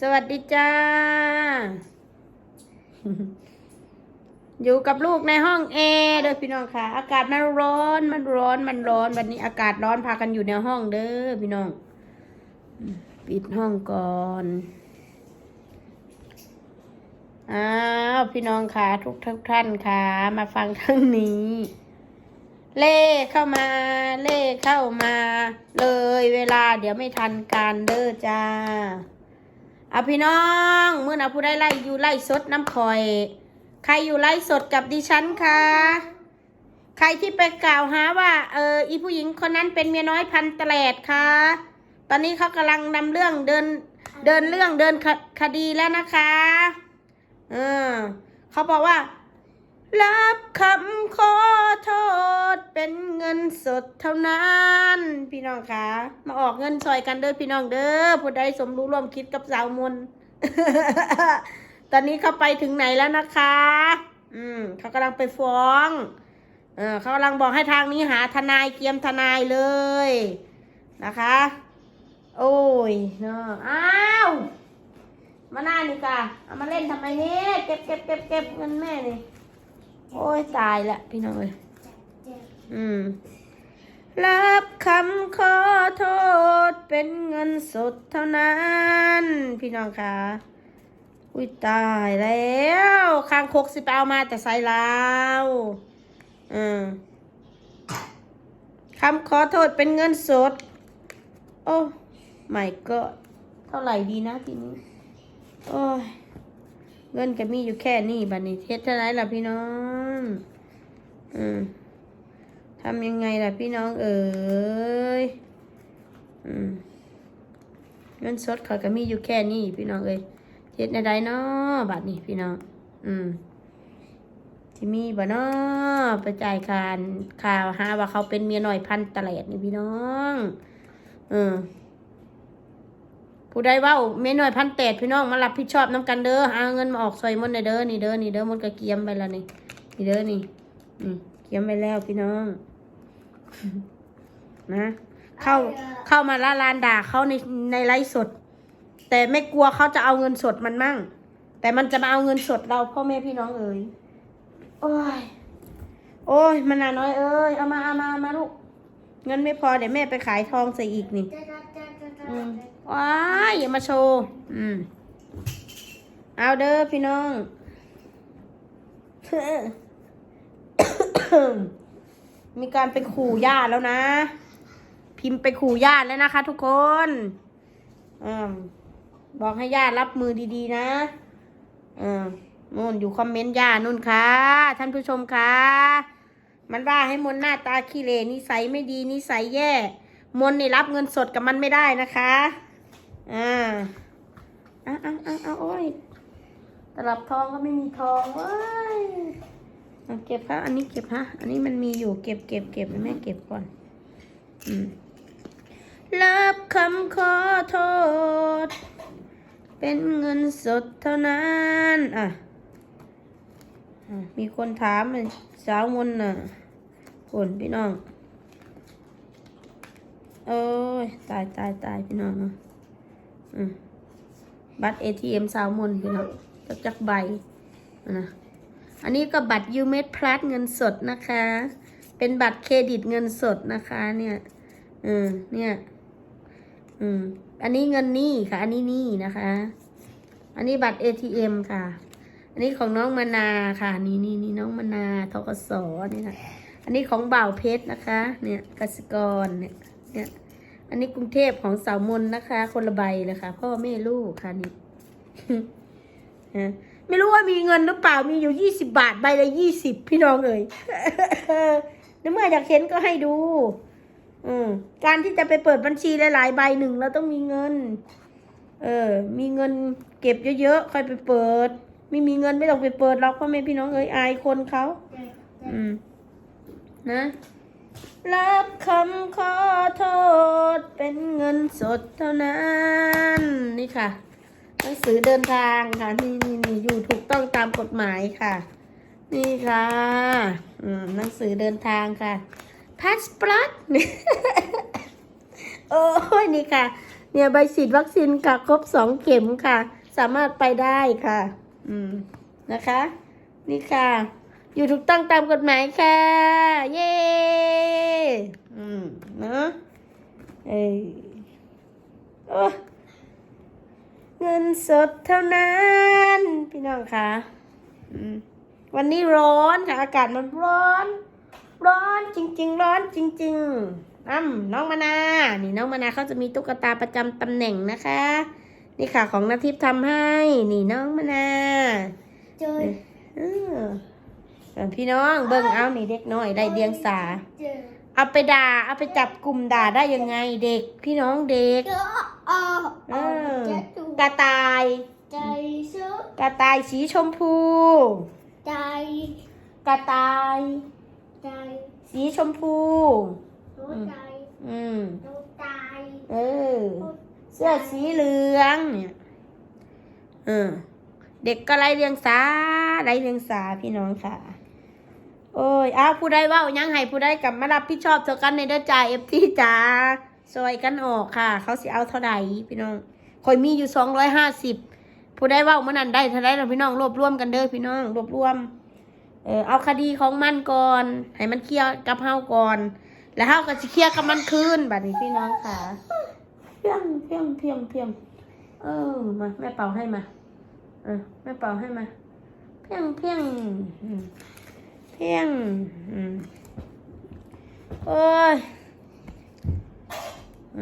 สวัสดีจ้า อยู่กับลูกในห้องแอร์เด้อพี่น้องค่ะ อากาศมันร้อนมันร้อนมันร้อน วันนี้อากาศร้อนพากันอยู่ในห้องเด้อพี่น้อง ปิดห้องก่อนอ้าวพี่น้องค่ะทุกทุกท่านค่ะ มาฟังทั้งนี้ เล่เข้ามา เล่เข้ามา เลยเวลาเดี๋ยวไม่ทันการเด้อจ้า เอาพี่น้องเมื่อนะผู้ได้ไล่อยู่ไล่สดน้ำคอย ใครอยู่ไล่สดกับดิฉันคะใครที่ไปกล่าวหาว่า เอออีผู้หญิงคนนั้นเป็นเมียน้อยพันแตลดคะตอนนี้เขากำลังนำเรื่องเดินเดินเรื่องเดินคคดีแล้วนะคะ เออเขาบอกว่า รับคำขอโทษเป็นเงินสดเท่านั้น พี่น้องคะมาออกเงินซอยกันเด้อพี่น้องเด้อผู้ใดสมรู้ร่วมคิดกับสาวมนตอนนี้เขาไปถึงไหนแล้วนะคะ อืมเขากำลังไปฟ้อง เออเขากำลังบอกให้ทางนี้หาทนายเกียมทนายเลยนะคะ โอ้ยเนาะอ้าวมาหน้านี่ค่ะเอามาเล่นทำไมเนี่ยเก็บเก็บเก็บเก็บเงินแม่นี่ โอ้ยตายละพี่น้องเอ้ยอืมรับคำขอโทษเป็นเงินสดเท่านั้น พี่น้องคะอุ้ยตายแล้วคางคกสิไปเอามาแต่ไซลาวอืมคำขอโทษเป็นเงินสด โอ้ไม่ก็เท่าไหร่ดีนะทีนี้ โอ้ย เงินก็มีอยู่แค่นี้บัดนี้เท็ดเท่าไรล่ะพี่น้อง อืมทำยังไงล่ะพี่น้องเอ๋ยอืมเงินสดเขาก็มีอยู่แค่นี้พี่น้องเอ้ยเฮ็ดในใดเนาะบัดนี้พี่น้อง อืมที่มีบ่เนาะไปจ่ายคานข่าวหาว่าเขาเป็นเมียหน้อยพันตะแลดนี่พี่น้องอืมผู้ใดว่าเมียน้อยพันแตดพี่น้องมารับผิดชอบน้ำกันเด้อเอาเงินมาออกซอยมนต์หน่อยเด้อนี่เด้อนี่เด้อมันก็เกียมไปแล้วนี่ นี่เด้อนี่นี่เกียมไปแล้วพี่น้อง นะ เข้าเข้ามาละลานด่าเขาในในไลฟ์สด แต่ไม่กลัวเขาจะเอาเงินสดมันมั่ง แต่มันจะมาเอาเงินสดเราพ่อแม่พี่น้องเอ๋ยโอ้ย โอ้ยมันน่าน้อยเอ้ยเอามาเอามาเอามาลูกเงินไม่พอเดี๋ยวแม่ไปขายทองใส่อีกนี่อืมว้ายอย่ามาโชว์อืมเอาเด้อพี่น้อง มีการไปขู่ญาติแล้วนะ พิมพ์ไปขู่ญาติแล้วนะคะ ทุกคนอบอกให้ญาติรับมือดีๆ นะอืมนู่นอยู่คอมเมนต์ญาตินู่นค่ะ ท่านผู้ชมค่ะ มันว่าให้มนหน้าตาขี้เหร่นิสัยไม่ดีนิสัยแย่ มนต์นี่รับเงินสดกับมันไม่ได้นะคะอ่าอ้าเอ้าเอ้าเอ้าโอ้ยตลับทองก็ไม่มีทองเว้ย เก็บค่ะอันนี้เก็บฮะ อันนี้มันมีอยู่เก็บเก็บเก็บแม่เก็บก่อน อืมรับคำขอโทษ เป็นเงินสดเท่านั้น อะ มีคนถามเลยสาวมนน่ะคนพี่น้อง โอ้ย ตายตายตายพี่น้องเนาะอืมบัตร ATM สาวมนพี่น้องจักจักใบนะ อันนี้ก็บัตรยูเมดพลัสเงินสดนะคะ เป็นบัตรเครดิตเงินสดนะคะ เนี่ยอืมเนี่ย อืม อันนี้เงินหนี้ค่ะ อันนี้หนี้นะคะ อันนี้บัตร ATM ค่ะ อันนี้ของน้องมานาค่ะ นี่นี่นี่น้องมานาทกสนี่ค่ะ อันนี้ของบ่าวเพชรนะคะ เนี่ยกสิกรเนี่ย เนี่ย อันนี้กรุงเทพของสาวมนนะคะ คนละใบเลยค่ะ พ่อแม่ลูกค่ะนี่ฮะ ไม่รู้ว่ามีเงินหรือเปล่ามีอยู่ยี่สิบาทใบละยี่สิบพี่น้องเอ่ย nếu เมื่ออยากเห็นก็ให้ดู อืมการที่จะไปเปิดบัญชีหลายๆใบหนึ่งเราต้องมีเงิน เออ มีเงินเก็บเยอะๆค่อยไปเปิด ไม่มีเงินไม่ต้องไปเปิดหรอกพ่อแม่พี่น้องเอ้ยอายคนเขาอืม นะรับคำขอโทษเป็นเงินสดเท่านั้น นี่ค่ะ หนังสือเดินทางค่ะ นี่นี่นี่อยู่ถูกต้องตามกฎหมายค่ะ นี่ค่ะอืมหนังสือเดินทางค่ะพาสปอร์ตโอ้ยนี่ค่ะ เนี่ยใบฉีดวัคซีนค่ะครบสองเข็มค่ะ สามารถไปได้ค่ะ อืมนะคะ นี่ค่ะ อยู่ถูกต้องตามกฎหมายค่ะ เย้อืมเนาะเอ้ยโอ้ เงินสดเท่านั้น พี่น้องค่ะอืมวันนี้ร้อนค่ะอากาศมันร้อน ร้อนจริง ๆ ร้อนจริงๆอ้ำน้องมานา นี่น้องมานาเขาจะมีตุ๊กตาประจำตำแหน่งนะคะ นี่ค่ะของนาทิพย์ทำให้ นี่น้องมานาเจอเออส่วนพี่น้องเบิ่งเอานี่เด็กน้อยได้เดียงสาเจอเอาไปด่าเอาไปจับกลุ่มด่าได้ยังไงเด็กพี่น้องเด็กเจอออเออจะดู กระต่าย ใจซื้อกระต่ายสีชมพู ใจ กระต่าย ใจสีชมพูรู้ใจอืมรู้ใจเออ เสื้อสีเหลืองเนี่ยเออเด็กก็ไล่เรียงสาไล่เรียงสาพี่น้องค่ะ โอ้ยอ้าวผู้ใดเว่ายังให้ผู้ใดกลับมารับผิดชอบเท่ากันในเด้อจ่าเอฟที่จ้าซอยกันออกค่ะ เขาสิเอาเท่าไหร่พี่น้อง คอยมีอยู่สองร้อยห้าสิบผู้ใดเว่ามันนั้นได้เท่าไหรเราพี่น้องรวบรวมกันเด้อพี่น้องรวบรวม เออเอาคดีของมันก่อนให้มันเคลียร์กับเฮาก่อน แล้วเฮาก็สิเคลียร์กับมันคืนบัดนี้พี่น้องค่ะเพียงเพียงเพียงเพียงเออมาแม่เป่าให้มาเออแม่เป่าให้มาเพียงเพียงอืมเพียงอืมโอ้ย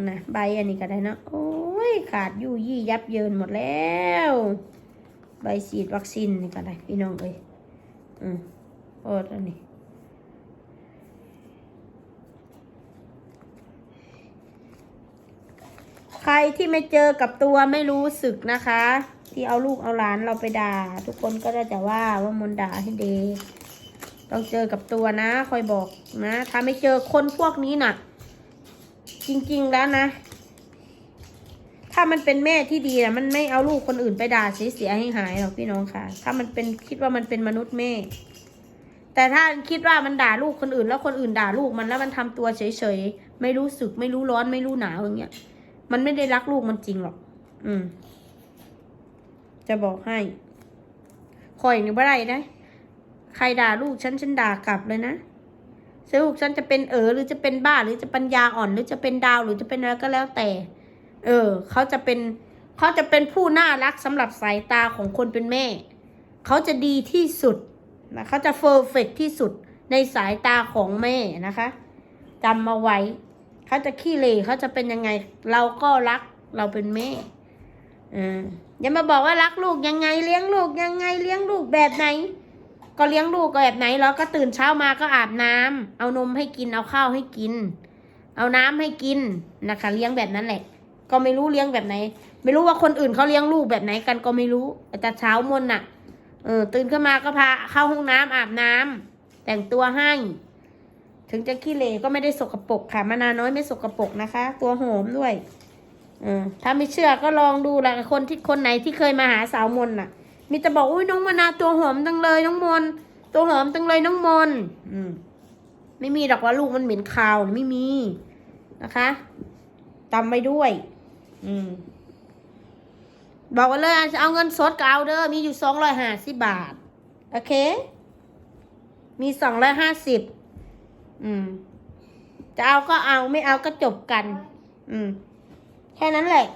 นะใบอันนี้ก็ได้นะโอ้ยขาดยู่ยี่ยับเยินหมดแล้ว ใบฉีดวัคซีนนี่ก็ได้พี่น้องเอ้ยอืมโอ้อันนี้ใครที่ไม่เจอกับตัวไม่รู้สึกนะคะ ที่เอาลูกเอาหลานเราไปด่า ทุกคนก็ได้แต่ว่าว่ามนด่าให้เด็กต้องเจอกับตัวนะคอยบอกนะ ถ้าไม่เจอคนพวกนี้น่ะ จริง ๆ แล้วนะ ถ้ามันเป็นแม่ที่ดีนะมันไม่เอาลูกคนอื่นไปด่าเสียให้หายหรอกพี่น้องค่ะ ถ้ามันเป็นคิดว่ามันเป็นมนุษย์แม่ แต่ถ้าคิดว่ามันด่าลูกคนอื่น แล้วคนอื่นด่าลูกมันแล้วมันทำตัวเฉยๆไม่รู้สึกไม่รู้ร้อนไม่รู้หนาวอย่างเงี้ยมันไม่ได้รักลูกมันจริงหรอก อืม จะบอกให้คอยนี่บ่ได้นะใครด่าลูกฉันฉันด่ากลับเลยนะ สรุปฉันจะเป็นเออหรือจะเป็นบ้าหรือจะปัญญาอ่อน หรือจะเป็นดาวหรือจะเป็นอะไรก็แล้วแต่ เออ เขาจะเป็นเขาจะเป็นผู้น่ารักสำหรับสายตาของคนเป็นแม่ เขาจะดีที่สุดนะเขาจะเฟอร์เฟกที่สุดในสายตาของแม่นะคะจำมาไว้ เขาจะขี้เหร่เขาจะเป็นยังไง เราก็รักเราเป็นแม่เอออย่ามาบอกว่ารักลูกยังไงเลี้ยงลูกยังไงเลี้ยงลูกแบบไหน ก็เลี้ยงลูกก็แบบไหนเราก็ตื่นเช้ามาก็อาบน้ำเอานมให้กินเอาข้าวให้กิน เอาน้ำให้กินนะคะ เลี้ยงแบบนั้นแหละ ก็ไม่รู้เลี้ยงแบบไหน ไม่รู้ว่าคนอื่นเขาเลี้ยงลูกแบบไหนกันก็ไม่รู้แต่เช้ามนน่ะ เออ ตื่นขึ้นมาก็พาเข้าห้องน้ำอาบน้ำแต่งตัวให้ถึงจะขี้เหร่ก็ไม่ได้สกปรกค่ะมะนาน้อยไม่สกปรกนะคะ ตัวหอมด้วยเออถ้าไม่เชื่อก็ลองดูแหละคนที่คนไหนที่เคยมาหาสาวมนน่ะ มีแต่บอกอุ้ยน้องมะนาวตัวหอมจังเลยน้องมน ตัวหอมจังเลยน้องมน อืม ไม่มีดอกว่าลูกมันเหม็นคาวไม่มีนะคะจำไว้ด้วย อืม บอกไว้เลยจะเอาเงินสดก็เอาเด้อมีอยู่สองร้อยห้าสิบบาท โอเค มีสองร้อยห้าสิบอืม จะเอาก็เอาไม่เอาก็จบกัน อืม แค่นั้นแหละ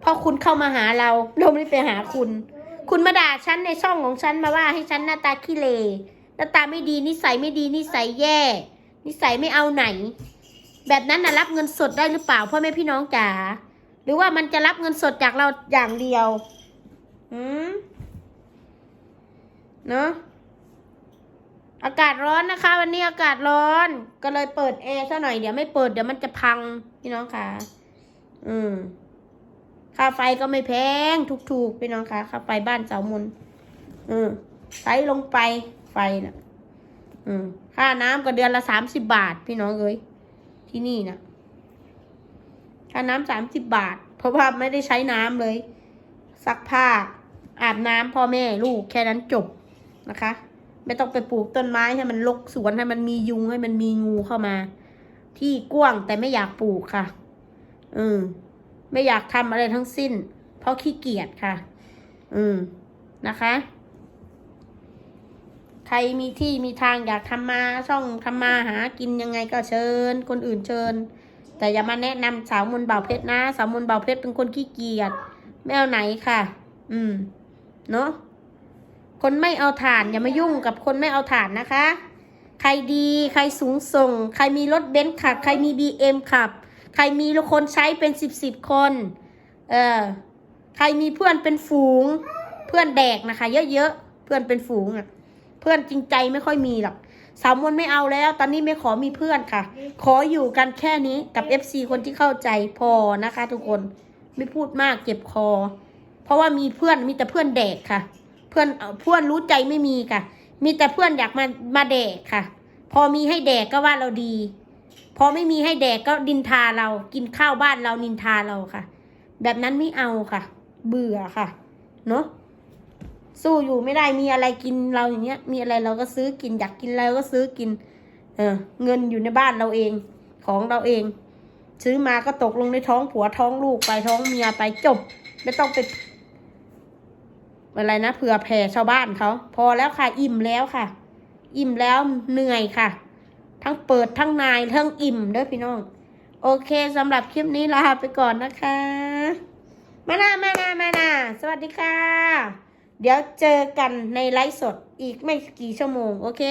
เพราะคุณเข้ามาหาเราเราไม่ได้ไปหาคุณ คุณมาด่าฉันในช่องของฉันมาว่าให้ฉันหน้าตาขี้เลหน้าตาไม่ดีนิสัยไม่ดีนิสัยแย่ นิสัยไม่เอาไหน แบบนั้นนะรับเงินสดได้หรือเปล่าพ่อแม่พี่น้องจ๋าหรือว่ามันจะรับเงินสดจากเราอย่างเดียวอืมเนาะอากาศร้อนนะคะ วันนี้อากาศร้อน ก็เลยเปิดแอร์ซะหน่อยเดี๋ยวไม่เปิดเดี๋ยวมันจะพังพี่น้องค่ะ อืม ค่าไฟก็ไม่แพงถูกๆพี่น้องค่ะค่าไฟบ้านเสามนอืมใช้ลงไปไฟน่ะ อืมค่าน้ำก็เดือนละสามสิบบาท พี่น้องเอ้ยที่นี่นะค่าน้ำสามสิบบาท เพราะว่าไม่ได้ใช้น้ำเลย ซักผ้า อาบน้ำพ่อแม่ลูกแค่นั้นจบนะคะ ไม่ต้องไปปลูกต้นไม้ให้มันรกสวนให้มันมียุงให้มันมีงูเข้ามา ที่กว้างแต่ไม่อยากปลูกค่ะ อืม ไม่อยากทำอะไรทั้งสิ้น เพราะขี้เกียจค่ะ อืมนะคะ ใครมีที่มีทางอยากทำมาช่องทำมาหากินยังไงก็เชิญ คนอื่นเชิญ แต่อย่ามาแนะนำสาวมนต์เบาเพชรนะ สาวมนต์เบาเพชรเป็นคนขี้เกียจไม่เอาไหนค่ะ อืม เนาะคนไม่เอาฐานอย่ามายุ่งกับคนไม่เอาฐานนะคะ ใครดีใครสูงส่ง ใครมีรถเบนซ์ขับ ใครมีบีเอ็มขับ ใครมีคนใช้เป็นสิบสิบคน เออ ใครมีเพื่อนเป็นฝูง เพื่อนแดกนะคะ เยอะๆ เพื่อนเป็นฝูงอะ่ะ เพื่อนจริงใจไม่ค่อยมีหรอก สามวันไม่เอาแล้ว ตอนนี้ไม่ขอมีเพื่อนค่ะ ขออยู่กันแค่นี้กับ FC คนที่เข้าใจพอนะคะ ทุกคน ไม่พูดมากเจ็บคอ เพราะว่ามีเพื่อนมีแต่เพื่อนแดกค่ะ เพื่อนเพื่อนรู้ใจไม่มีค่ะ มีแต่เพื่อนอยากมามาแดกค่ะ พอมีให้แดกก็ว่าเราดี พอไม่มีให้แดกก็ดินทาเรา กินข้าวบ้านเรานินทาเราค่ะ แบบนั้นไม่เอาค่ะ เบื่อค่ะ เนาะสู้อยู่ไม่ได้มีอะไรกินเราอย่างเงี้ย มีอะไรเราก็ซื้อกินอยากกินอะไรก็ซื้อกิน เออ เงินอยู่ในบ้านเราเองของเราเอง ซื้อมาก็ตกลงในท้องผัวท้องลูกไปท้องเมียไปจบ ไม่ต้องไปอะไรนะเผื่อแผ่ชาวบ้านเขา พอแล้วค่ะ อิ่มแล้วค่ะ อิ่มแล้วเหนื่อยค่ะ ทั้งเปิดทั้งนายทั้งอิ่มเด้อพี่น้อง โอเคสำหรับคลิปนี้ลาไปก่อนนะคะ มานามานามานาสวัสดีค่ะ เดี๋ยวเจอกันในไลฟ์สดอีกไม่กี่ชั่วโมง โอเค